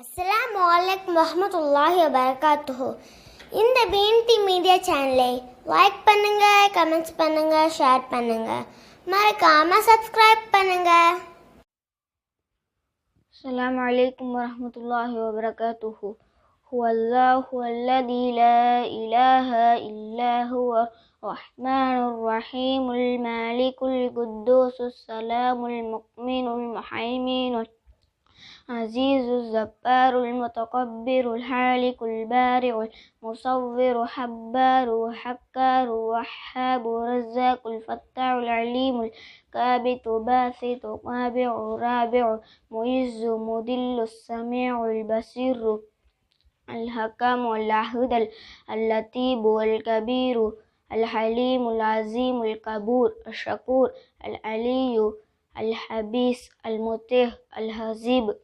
அஸ்ஸலாமு அலைக்கும் வரஹ்மத்துல்லாஹி வபரகாத்துஹு இந்த பிஎன்டி மீடியா சேனலை லைக் பண்ணுங்க கமெண்ட்ஸ் பண்ணுங்க ஷேர் பண்ணுங்க மறக்காம சப்ஸ்கிரைப் பண்ணுங்க السلام عليكم ورحمة الله وبركاته هو الله الذي لا إله إلا هو الرحمن الرحيم المالك القدوس السلام المؤمن المحيمين العزيز الزبار المتكبر الحالق البارع المصور حبار وحكار وحاب رزاق الفتاح العليم الكابت باسط قابع رابع معز مذل السميع البصير الحكم العهد اللطيب الكبير الحليم العظيم الكبور الشكور العلي الحبيس المطيع الهزيب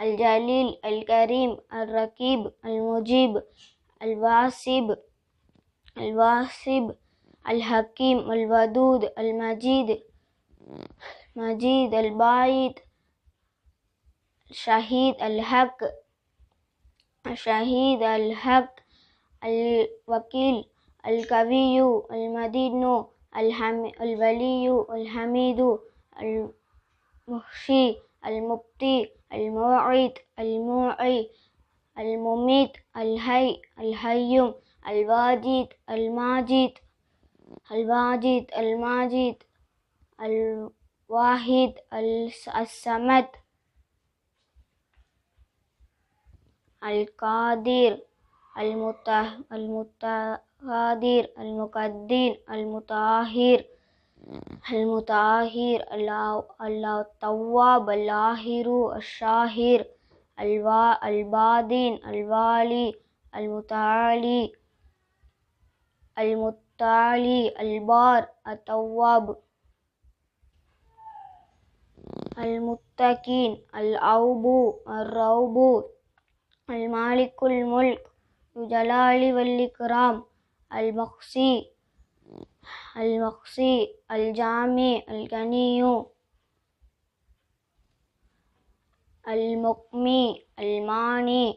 الجليل الكريم الركيب المجيب الواسب الواسب الحكيم الودود المجيد مجيد البعيد الشهيد الحق الشهيد الحق الوكيل القوي المدين الحم الولي الحميد المحشي المبتي الموعد الموعي المميت الحي الحيوم الواجد الماجد الواجد الماجد الواحد الس- الصمد القادر المتقادر المقدر المطهر. المطهر الله الله التواب اللاهر الشاهر الوا البادين الوالي المتعالي المتعالي البار التواب المتقين الأوب الروب المالك الملك ذو الجلال والإكرام المقصي المقصي الجامع الغني المقمي الماني